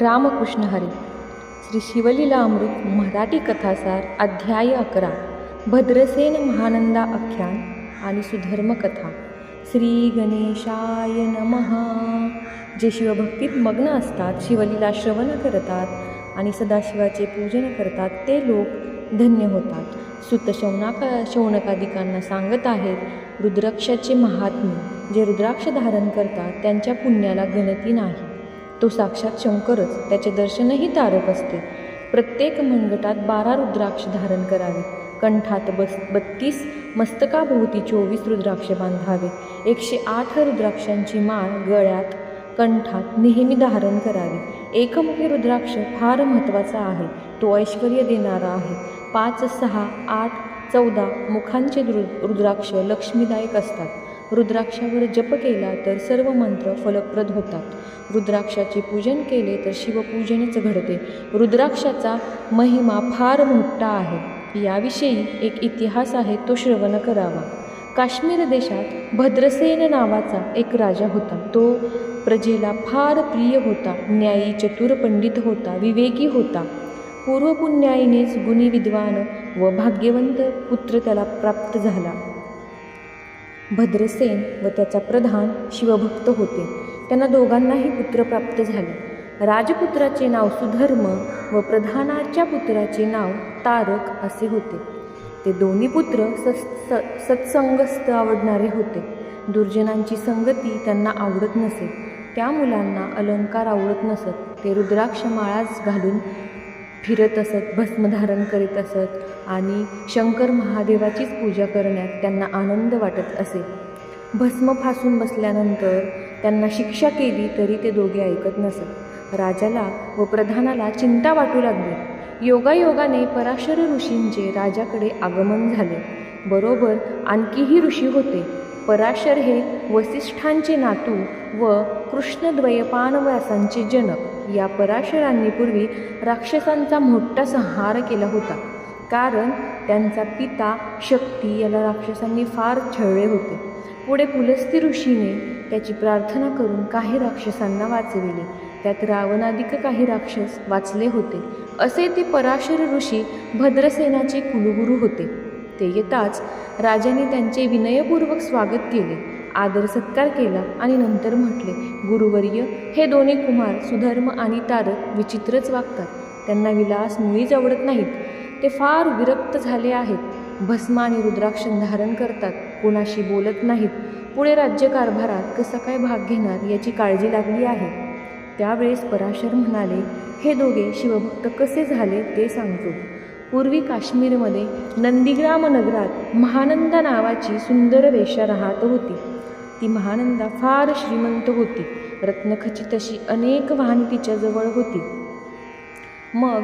रामकृष्ण हरी श्री शिवलीला अमृत मराठी कथासार अध्याय अकरा भद्रसेन महानंदा आख्यान आणि सुधर्म कथा. श्री गणेशाय नमहा जे शिवभक्तीत मग्न असतात शिवलीला श्रवण करतात आणि सदाशिवाचे पूजन करतात ते लोक धन्य होतात. सुत शौनाका शौनकादिकांना सांगत आहेत रुद्राक्षाचे महात्म्य जे रुद्राक्ष धारण करतात त्यांच्या पुण्याला गणती नाही. तो साक्षात शंकरच. त्याचे दर्शनही तारक असते. प्रत्येक मनगटात बारा रुद्राक्ष धारण करावे. कंठात बस बत्तीस मस्तकाभोवती चोवीस रुद्राक्ष बांधावे. एकशे आठ रुद्राक्षांची माळ गळ्यात कंठात नेहमी धारण करावे. एकमुखी रुद्राक्ष फार महत्त्वाचा आहे. तो ऐश्वर देणारा आहे. पाच सहा आठ चौदा मुखांचे रुद्राक्ष लक्ष्मीदायक असतात. रुद्राक्षावर जप केला तर सर्व मंत्र फलप्रद होतात. रुद्राक्षाचे पूजन केले तर शिवपूजनच घडते. रुद्राक्षाचा महिमा फार मोठा आहे. याविषयी एक इतिहास आहे तो श्रवण करावा. काश्मीर देशात भद्रसेन नावाचा एक राजा होता. तो प्रजेला फार प्रिय होता न्यायी चतुर पंडित होता विवेकी होता. पूर्वपुण्याईनेच गुणी विद्वान व भाग्यवंत पुत्र त्याला प्राप्त झाला. भद्रसेन व त्याचा प्रधान शिवभक्त होते. त्यांना दोघांनाही पुत्र प्राप्त झाले. राजपुत्राचे नाव सुधर्म व प्रधानाच्या पुत्राचे नाव तारक असे होते. ते दोन्ही पुत्र सस् स सत्संगस्त आवडणारे होते. दुर्जनांची संगती त्यांना आवडत नसे. त्या मुलांना अलंकार आवडत नसत. ते रुद्राक्ष माळाच घालून फिरत असत भस्म धारण करीत असत आणि शंकर महादेवाचीच पूजा करण्यात त्यांना आनंद वाटत असे. भस्म फासून बसल्यानंतर त्यांना शिक्षा केली तरी ते दोघे ऐकत नसत. राजाला व प्रधानाला चिंता वाटू लागली. योगायोगाने पराशर ऋषींचे राजाकडे आगमन झाले. बरोबर आणखीही ऋषी होते. पराशर हे वसिष्ठांचे नातू व कृष्णद्वयपानव्यासांचे जनक. या पराशरांनी पूर्वी राक्षसांचा मोठा संहार केला होता. कारण त्यांचा पिता शक्ती याला राक्षसांनी फार छळले होते. पुढे पुलस्ती ऋषीने त्याची प्रार्थना करून काही राक्षसांना वाचविले. त्यात रावणाधिक काही राक्षस वाचले होते. असे ते पराशर ऋषी भद्रसेनाचे कुलगुरू होते. ते येताच राजाने त्यांचे विनयपूर्वक स्वागत केले. आदर सत्कार केला आणि नंतर म्हटले गुरुवर्य हे दोन्ही कुमार सुधर्म आणि तारक विचित्रच वागतात. त्यांना विलास मुळीच आवडत नाहीत. ते फार विरक्त झाले आहेत. भस्म आणि रुद्राक्ष धारण करतात. कोणाशी बोलत नाहीत. पुढे राज्यकारभारात कसा काय भाग घेणार याची काळजी लागली आहे. त्यावेळेस पराशर म्हणाले हे दोघे शिवभक्त कसे झाले ते सांगतो. पूर्वी काश्मीरमध्ये नंदीग्राम नगरात महानंदा नावाची सुंदर वेश्या राहत होती. ती महानंदा फार श्रीमंत होती. रत्नखचित अशी अनेक वाहने तिच्याजवळ होती. मग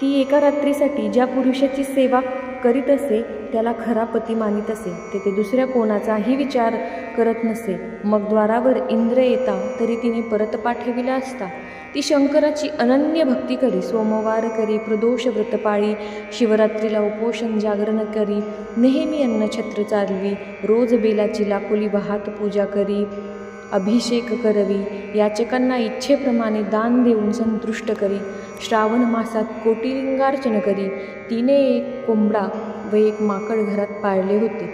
ती एका रात्रीसाठी ज्या पुरुषाची सेवा करीत असे त्याला खरा पती मानित असे. ते ते दुसऱ्या कोणाचाही विचार करत नसे. मग द्वारावर इंद्र येता तरी तिने परत पाठविला असता. ती शंकराची अनन्य भक्ती करी सोमवार करी प्रदोष व्रतपाळी शिवरात्रीला उपोषण जागरण करी नेहमी अन्नछत्र चालवी रोज बेलाची लाकोली वाहात पूजा करी अभिषेक करवी याचकांना इच्छेप्रमाणे दान देऊन संतुष्ट करी श्रावण मासात कोटिलिंगार्चन करी तिने एक कोंबडा व एक माकड घरात पाळले होते.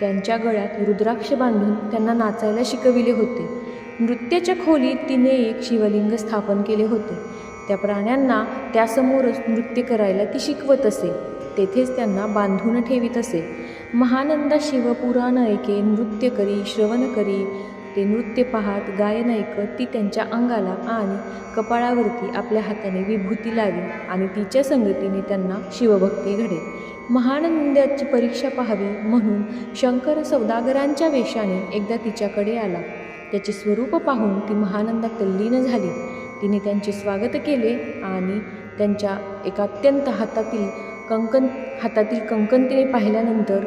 त्यांच्या गळ्यात रुद्राक्ष बांधून त्यांना नाचायला शिकविले होते. नृत्याच्या खोलीत तिने एक शिवलिंग स्थापन केले होते. त्या प्राण्यांना त्यासमोरच नृत्य करायला ती शिकवत असे. तेथेच त्यांना बांधून ठेवीत असे. महानंदा शिवपुराण ऐके नृत्य करी श्रवण करी. ते नृत्य पाहत गायन ऐकत ती त्यांच्या अंगाला आणि कपाळावरती आपल्या हाताने विभूती लावी आणि तिच्या संगतीने त्यांना शिवभक्ती घडे. महानंदाची परीक्षा पाहावी म्हणून शंकर सौदागरांच्या वेशाने एकदा तिच्याकडे आला. त्याचे स्वरूप पाहून ती महानंदा तल्लीन झाली. तिने त्यांचे स्वागत केले आणि त्यांच्या एका अत्यंत हातातील कंकण हातातील कंकण तिने पाहिल्यानंतर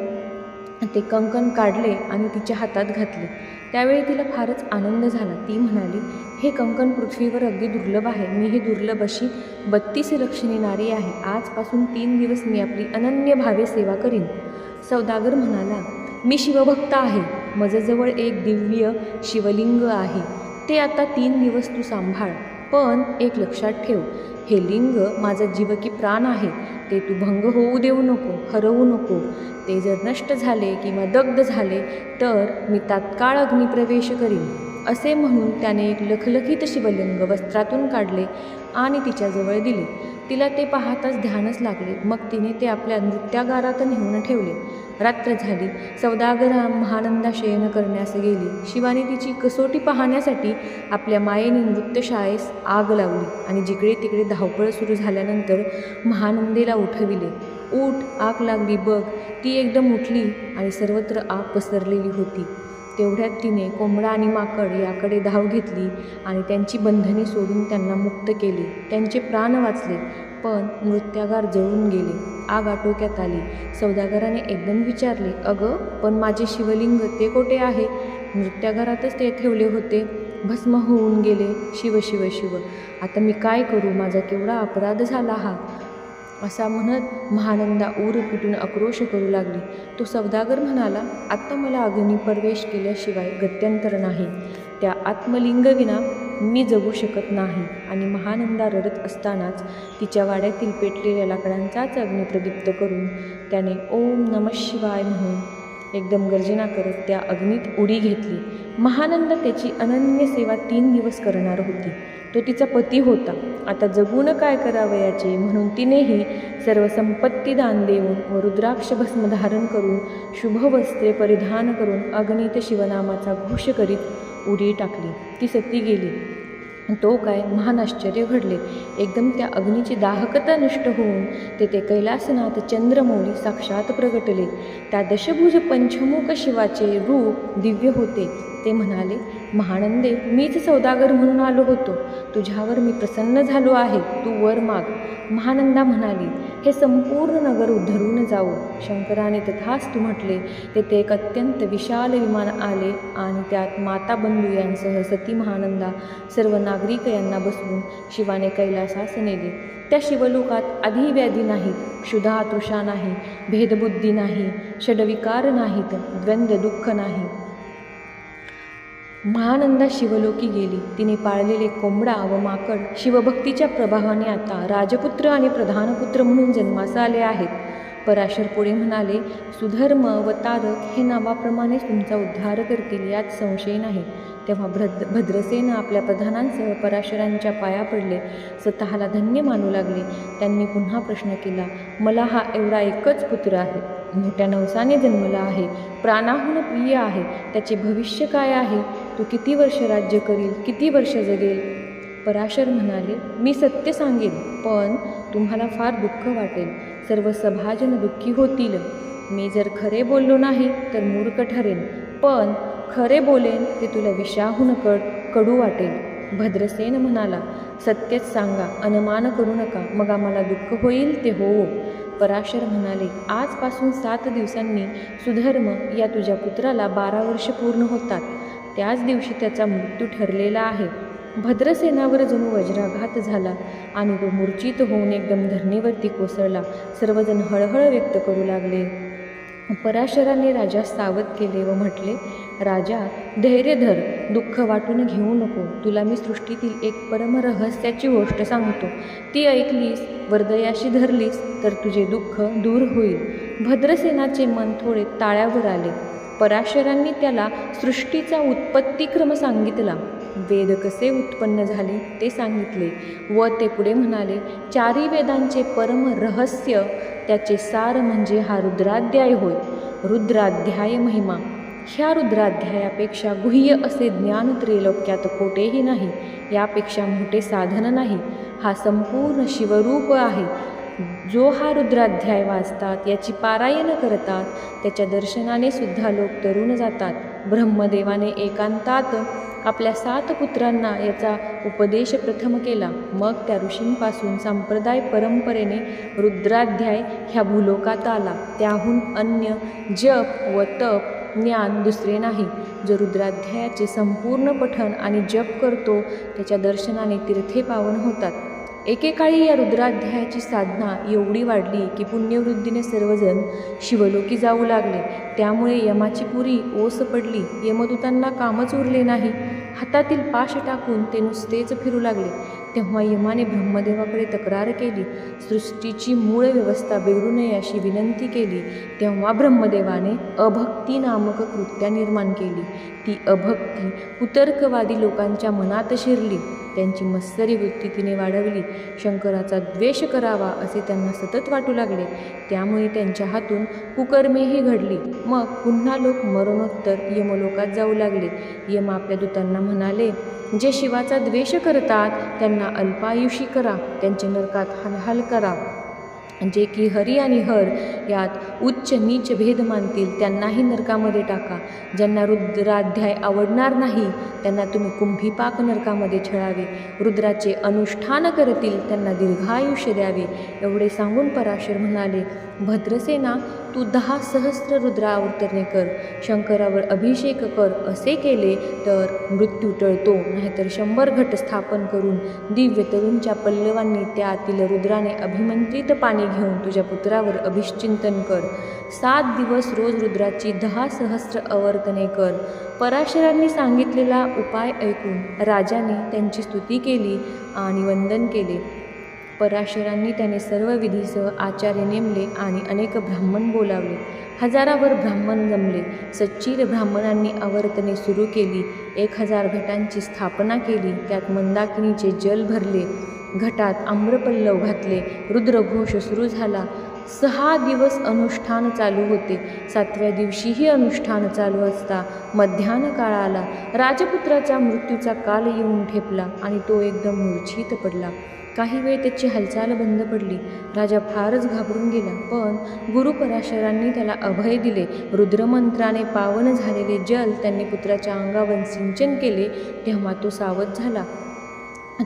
ते कंकण काढले आणि तिच्या हातात घातले. त्यावेळी तिला फारच आनंद झाला. ती म्हणाली हे कंकण पृथ्वीवर अगदी दुर्लभ आहे. मी ही दुर्लभ अशी बत्तीस लक्षणी नारी आहे. आजपासून तीन दिवस मी आपली अनन्य भावे सेवा करीन. सौदागर म्हणाला मी शिवभक्त आहे. माझ्याजवळ एक दिव्य शिवलिंग आहे. ते आता तीन दिवस तू सांभाळ पण एक लक्षात ठेव हे लिंग माझा जीव की प्राण आहे. ते तू भंग होऊ देऊ नको हरवू नको. ते जर नष्ट झाले किंवा दग्ध झाले तर मी तात्काळ अग्निप्रवेश करीन. असे म्हणून त्याने एक लखलखित शिवलिंग वस्त्रातून काढले आणि तिच्याजवळ दिले. तिला ते पाहताच ध्यानच लागले. मग तिने ते आपल्या नृत्यागारात नेऊन ठेवले. रात्र झाली. सौदागर महानंदा शयन करण्यास गेली. शिवाने तिची कसोटी पाहण्यासाठी आपल्या मायेने नृत्यशाळेस आग लावली आणि जिकडे तिकडे धावपळ सुरू झाल्यानंतर महानंदेला उठविले. ऊठ आग लागली बघ. ती एकदम उठली आणि सर्वत्र आग पसरलेली होती. तेवढ्यात तिने कोंबडा आणि माकड याकडे धाव घेतली आणि त्यांची बंधने सोडून त्यांना मुक्त केले. त्यांचे प्राण वाचले पण नृत्यागार जळून गेले. आग आटोक्यात आली. सौदागराने एकदम विचारले अगं पण माझे शिवलिंग ते कोठे आहे? नृत्यागारातच ते ठेवले होते. भस्म होऊन गेले. शिव शिव शिव. आता मी काय करू? माझा केवढा अपराध झाला हा. असा म्हणत महानंदा ऊर पिटून आक्रोश करू लागली. तो सौदागर म्हणाला आत्ता मला अग्नी प्रवेश केल्याशिवाय गत्यंतर नाही. त्या आत्मलिंगविना मी जगू शकत नाही. आणि महानंदा रडत असतानाच तिच्या वाड्यातील पेटलेल्या लाकडांचाच अग्नी प्रदीप्त करून त्याने ओम नम शिवाय म्हणून एकदम गर्जना करत त्या अग्नीत उडी घेतली. महानंद त्याची अनन्य सेवा तीन दिवस करणार होती. तो तिचा पती होता. आता जगून काय करावयाचे म्हणून तिनेही सर्व संपत्ती दान देऊन व रुद्राक्ष भस्म धारण करून शुभ वस्त्रे परिधान करून अग्नित शिवनामाचा घोष करीत उडी टाकली. ती सती गेली. तो काय महान आश्चर्य घडले. एकदम त्या अग्नीची दाहकता नष्ट होऊन तेथे कैलासनाथ चंद्रमौली साक्षात प्रगटले. त्या दशभुज पंचमुख शिवाचे रूप दिव्य होते. ते म्हणाले महानंदे मीच सौदागर म्हणून आलो होतो. तुझ्यावर मी प्रसन्न झालो आहे. तू वर माग. महानंदा म्हणाली हे संपूर्ण नगर उद्धरून जाऊ. शंकराने तथास्तु म्हटले तेथे एक अत्यंत विशाल विमान आले आणि त्यात माता बंधू यांसह सती महानंदा सर्व नागरिक यांना बसवून शिवाने कैलासास नेले. त्या शिवलोकात आधी व्याधी नाहीत क्षुधा तृषा नाही भेदबुद्धी नाही षडविकार नाहीत द्वंद्व दुःख नाही. महानंदा शिवलोकी गेली. तिने पाळलेले कोंबडा व माकड शिवभक्तीच्या प्रभावाने आता राजपुत्र आणि प्रधानपुत्र म्हणून जन्मास आले आहेत. पराशर पुढे म्हणाले सुधर्म व तारक हे नावाप्रमाणेच तुमचा उद्धार करतील यात संशय नाही. तेव्हा भ्रद भद्रसेन आपल्या प्रधानांसह पराशरांच्या पाया पडले. स्वतःला धन्य मानू लागले. त्यांनी पुन्हा प्रश्न केला मला हा एवढा एकच पुत्र आहे. मोठ्या नवसाने जन्मला आहे. प्राणाहून प्रिय आहे. त्याचे भविष्य काय आहे? तो किती वर्ष राज्य करील? किती वर्ष जगेल? पराशर म्हणाले मी सत्य सांगेन पण तुम्हाला फार दुःख वाटेल. सर्व सभाजन दुःखी होतील. मी जर खरे बोललो नाही तर मूर्ख ठरेन. पण खरे बोलेन ते तुला विषाहून कड कडू वाटेल. भद्रसेन म्हणाला सत्यच सांगा अनुमान करू नका. मग आम्हाला दुःख होईल ते होवो. पराशर म्हणाले आजपासून सात दिवसांनी सुधर्म या तुझ्या पुत्राला बारा वर्ष पूर्ण होतात. त्याच दिवशी त्याचा मृत्यू ठरलेला आहे. भद्रसेनावर जणू वज्राघात झाला आणि तो मूर्छित होऊन एकदम धरणीवरती कोसळला. सर्वजण हळहळ व्यक्त करू लागले. पराशराने राजा सावध केले व म्हटले राजा धैर्य धर दुःख वाटून घेऊ नको तुला मी सृष्टीतील एक परमरहस्याची गोष्ट सांगतो. ती ऐकलीस वरदयाशी धरलीस तर तुझे दुःख दूर होईल. भद्रसेनाचे मन थोडे ताळ्यावर आले. पराशरांनी त्याला सृष्टीचा उत्पत्तीक्रम सांगितला. वेद कसे उत्पन्न झाले ते सांगितले व ते पुढे म्हणाले चारी वेदांचे परम रहस्य त्याचे सार म्हणजे हा रुद्राध्याय होय. रुद्राध्याय महिमा ह्या रुद्राध्यायापेक्षा गुह्य असे ज्ञान त्रैलोक्यात कोठेही नाही यापेक्षा मोठे साधन नाही. हा संपूर्ण शिवरूप आहे. जो हा रुद्राध्याय वाचतात याची पारायण करतात त्याच्या दर्शनाने सुद्धा लोक तरुण जातात. ब्रह्मदेवाने एकांतात आपल्या सात पुत्रांना याचा उपदेश प्रथम केला. मग त्या ऋषींपासून संप्रदाय परंपरेने रुद्राध्याय ह्या भूलोकात आला. त्याहून अन्य जप व तप ज्ञान दुसरे नाही. जो रुद्राध्यायाचे संपूर्ण पठण आणि जप करतो त्याच्या दर्शनाने तीर्थे पावन होतात. एकेकाळी या रुद्राध्यायाची साधना एवढी वाढली की पुण्यवृद्धीने सर्वजण शिवलोकी जाऊ लागले. त्यामुळे यमाची पुरी ओस पडली. यमदूतांना कामच उरले नाही. हातातील पाश टाकून ते नुसतेच फिरू लागले. तेव्हा यमाने ब्रह्मदेवाकडे तक्रार केली. सृष्टीची मूळ व्यवस्था बिघडू नये अशी विनंती केली. तेव्हा ब्रह्मदेवाने अभक्ती नामक कृत्या निर्माण केली. ती अभक्ती कुतर्कवादी लोकांच्या मनात शिरली. त्यांची मत्सरी वृत्ती तिने वाढवली. शंकराचा द्वेष करावा असे त्यांना सतत वाटू लागले. त्यामुळे त्यांच्या हातून कुकर्मेही घडली. मग पुन्हा लोक मरणोत्तर यमलोकात जाऊ लागले. यम आपल्या दूतांना म्हणाले जे शिवाचा द्वेष करतात त्यांना अल्पायुषी करा त्यांचे नरकात हालहाल करा. जे की हरी आणि हर यात उच्च नीच भेद मानतील त्यांनाही नरकामध्ये टाका. ज्यांना रुद्राध्याय आवडणार नाही त्यांना तुम्ही कुंभीपाक नरकामध्ये छळावे. रुद्राचे अनुष्ठान करतील त्यांना दीर्घायुष्य द्यावे. एवढे सांगून पराशर म्हणाले भद्रसेना तू दहा सहस्र रुद्रावतरणे कर शंकरावर अभिषेक कर असे केले तर मृत्यू टळतो. नाहीतर शंभर घट स्थापन करून दिव्य तरुणच्या पल्लवांनी त्यातील रुद्राने अभिमंत्रित पाणी घेऊन तुझ्या पुत्रावर अभिश्चिंतन कर. सात दिवस रोज रुद्राची दहा सहस्र अवर्तने कर. पराशरांनी सांगितलेला उपाय ऐकून राजाने त्यांची स्तुती केली आणि वंदन केले. पराशरांनी त्याने सर्व विधीसह आचार्य नेमले आणि अनेक ब्राह्मण बोलावले. हजारावर ब्राह्मण जमले. सच्चिर ब्राह्मणांनी आवर्तने सुरू केली. एक हजार घटांची स्थापना केली. त्यात मंदाकिनीचे जल भरले. घटात आम्रपल्लव घातले. रुद्रघोष सुरू झाला. सहा दिवस अनुष्ठान चालू होते. सातव्या दिवशीही अनुष्ठान चालू असता. मध्यान काळ आला. राजपुत्राच्या मृत्यूचा काल येऊन ठेपला आणि तो एकदम मूर्छित पडला. काही वेळ त्याची हालचाल बंद पडली. राजा फारच घाबरून गेला पण गुरुपराशरांनी त्याला अभय दिले. रुद्रमंत्राने पावन झालेले जल त्यांनी पुत्राच्या अंगावर सिंचन केले तेव्हा तो सावध झाला.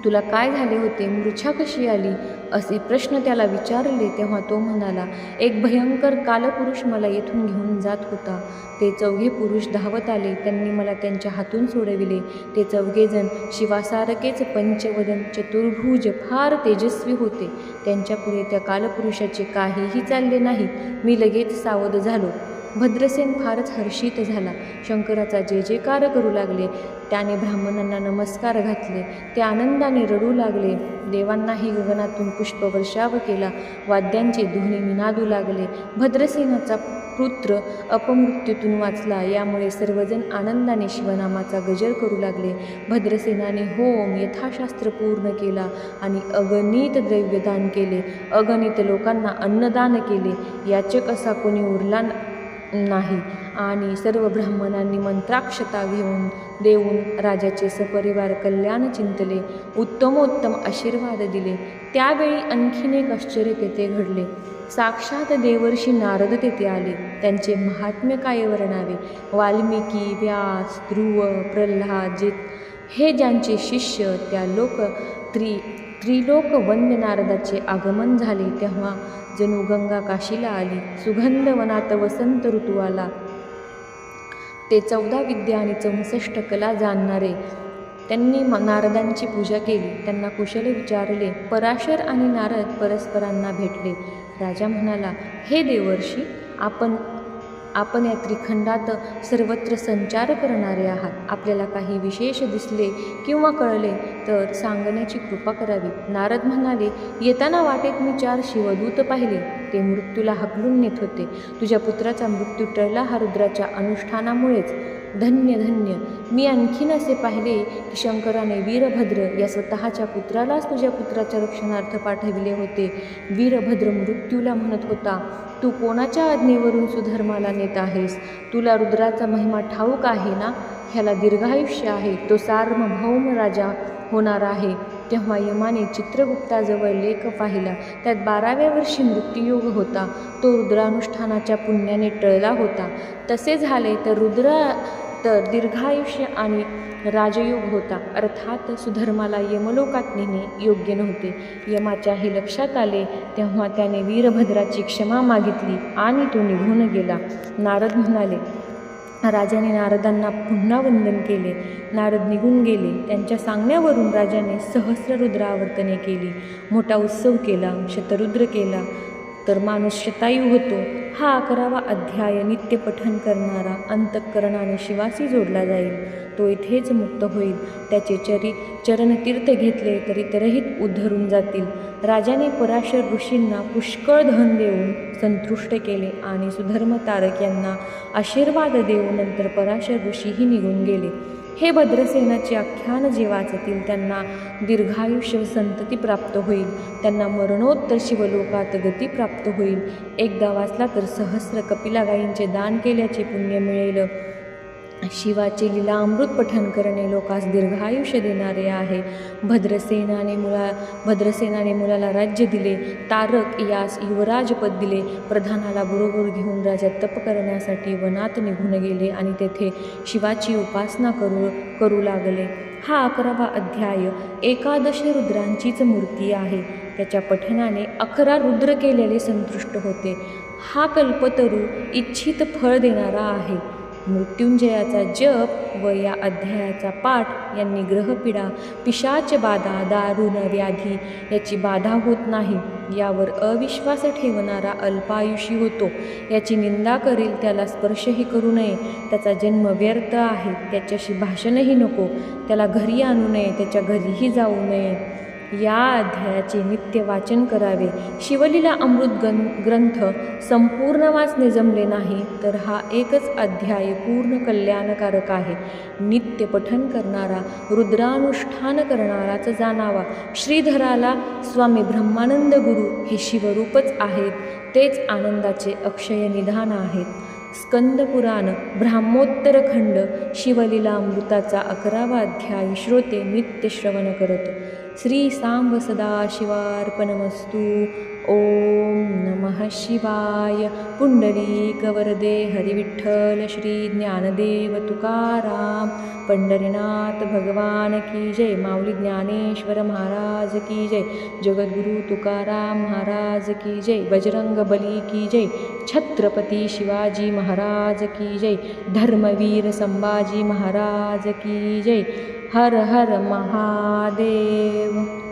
तुला काय झाले होते? मूर्छा कशी आली? असे प्रश्न त्याला विचारले तेव्हा तो म्हणाला एक भयंकर कालपुरुष मला येथून घेऊन जात होता. ते चौघे पुरुष धावत आले. त्यांनी मला त्यांच्या हातून सोडविले. ते चौघेजण शिवासारखेच पंचवदन चतुर्भुज फार तेजस्वी होते. त्यांच्यापुढे त्या कालपुरुषाचे काहीही चालले नाही. मी लगेच सावध झालो. भद्रसेन फारच हर्षित झाला. शंकराचा जे जेकार करू लागले त्याने ब्राह्मणांना नमस्कार घातले ते आनंदाने रडू लागले. देवांनाही गगनातून पुष्पवर्षाव केला. वाद्यांचे ध्वनी मिनादू लागले. भद्रसेनाचा पुत्र अपमृत्यूतून वाचला. यामुळे सर्वजण आनंदाने शिवनामाचा गजर करू लागले. भद्रसेनाने होम यथाशास्त्र पूर्ण केला आणि अगणित द्रव्यदान केले. अगणित लोकांना अन्नदान केले. याचक असा कोणी उरला नाही. आणि सर्व ब्राह्मणांनी मंत्राक्षता घेऊन देऊन राजाचे सपरिवार कल्याण चिंतले उत्तमोत्तम आशीर्वाद दिले. त्यावेळी आणखीन एक आश्चर्य तेथे घडले. साक्षात देवर्षी नारद तेथे आले. त्यांचे महात्म्य काय वर्णावे? वाल्मिकी व्यास ध्रुव प्रल्हाद जे हे ज्यांचे शिष्य त्या लोक त्रि त्रिलोक वन्य नारदाचे आगमन झाले तेव्हा जणू गंगा काशीला आली. सुगंध वनात वसंत ऋतू आला. ते चौदा विद्या आणि चौसष्ट कला जाणणारे. त्यांनी म नारदांची पूजा केली. त्यांना कुशल विचारले. पराशर आणि नारद परस्परांना भेटले. राजा म्हणाला हे देवर्षी आपण आपण या त्रिखंडात सर्वत्र संचार करणारे आहात. आपल्याला काही विशेष दिसले किंवा कळले तर सांगण्याची कृपा करावी. नारद म्हणाले येताना वाटेत मी चार शिवदूत पाहिले. ते मृत्यूला हकलून नेत होते. तुझ्या पुत्राचा मृत्यू टळला हा रुद्राच्या अनुष्ठानामुळेच. धन्य धन्य. मी आणखीन असे पाहिले की शंकराने वीरभद्र या स्वतःच्या पुत्रालाच तुझ्या पुत्राच्या रक्षणार्थ पाठविले होते. वीरभद्र मृत्यूला म्हणत होता तू कोणाच्या आज्ञेवरून सुधर्माला नेत आहेस? तुला रुद्राचा महिमा ठाऊक आहे ना? ह्याला दीर्घायुष्य आहे. तो सार्वभौम राजा. होणार आहे. तेव्हा यमाने चित्रगुप्ताजवळ लेख पाहिला. त्यात बाराव्या वर्षी मृत्यूयोग होता. तो रुद्रानुष्ठानाच्या पुण्याने टळला होता. तसे झाले तर रुद्र तर दीर्घायुष्य आणि राजयोग होता. अर्थात सुधर्माला यमलोकात नेणे योग्य नव्हते. यमाच्या हे लक्षात आले तेव्हा त्याने वीरभद्राची क्षमा मागितली आणि तो निघून गेला. नारद म्हणाले राजाने नारदांना पुन्हा वंदन केले. नारद निघून गेले. त्यांच्या सांगण्यावरून राजाने सहस्ररुद्र आवर्तने केली. मोठा उत्सव केला. शतरुद्र केला. तर माणूस शतायू होतो. हा अकरावा अध्याय नित्यपठन करणारा अंतःकरणाने शिवासी जोडला जाईल. तो इथेच मुक्त होईल. त्याचे चरी चरणतीर्थ घेतले तरी तरहित उद्धरून जातील. राजाने पराशर ऋषींना पुष्कळ धन देऊन संतुष्ट केले आणि सुधर्म तारक यांना आशीर्वाद देऊन नंतर पराशर ऋषीही निघून गेले. हे भद्रसेनाचे आख्यान जे वाचतील त्यांना दीर्घायुष्य संतती प्राप्त होईल. त्यांना मरणोत्तर शिवलोकात गती प्राप्त होईल. एकदा वाचला तर सहस्र कपिला गायींचे दान केल्याचे पुण्य मिळेल. शिवाचे लीलामृत पठन करणे लोकास दीर्घायुष्य देणारे आहे. भद्रसेनाने मुला भद्रसेनाने मुलाला राज्य दिले तारक यास युवराजपद दिले प्रधानाला बरोबर घेऊन राजा तप करण्यासाठी वनात निघून गेले आणि तेथे शिवाची उपासना करू करू लागले. हा अकरावा अध्याय एकादश रुद्रांचीच मूर्ती आहे. त्याच्या पठनाने अकरा रुद्र केलेले संतुष्ट होते. हा कल्पतरू इच्छित फळ देणारा आहे. मृत्युंजयाचा जप व या अध्यायाचा पाठ यांनी ग्रहपीडा पिशाच बाधा दारुण व्याधी याची बाधा होत नाही. यावर अविश्वास ठेवणारा अल्पायुषी होतो. याची निंदा करेल त्याला स्पर्शही करू नये. त्याचा जन्म व्यर्थ आहे. त्याच्याशी भाषणही नको. त्याला घरी आणू नये. त्याच्या घरीही जाऊ नये. या अध्यायाचे नित्य वाचन करावे. शिवलीला अमृत गं ग्रंथ संपूर्ण वाचणे जमले नाही तर हा एकच अध्याय पूर्ण कल्याणकारक आहे. नित्य पठन करणारा रुद्रानुष्ठान करणाराच जाणावा. श्रीधराला स्वामी ब्रह्मानंद गुरु हे शिवरूपच आहेत तेच आनंदाचे अक्षय निधान आहेत. स्कंदपुराण ब्राह्मोत्तरखंड शिवलीलामृताचा अकरावा अध्याय श्रोते नित्य श्रवण करत. श्री सांब सदाशिवार्पणमस्तु. ओम नमः शिवाय. पुंडली कवरदे हरिविठ्ठल श्री ज्ञानदेव तुकाराम. पंढरीनाथ भगवान की जय. माऊली ज्ञानेश्वर महाराज की जय. जगद्गुरु तुकाराम महाराज की जय. बजरंग बली की जय. छत्रपती शिवाजी महाराज की जय. धर्मवीर संभाजी महाराज की जय. हर हर महादेव.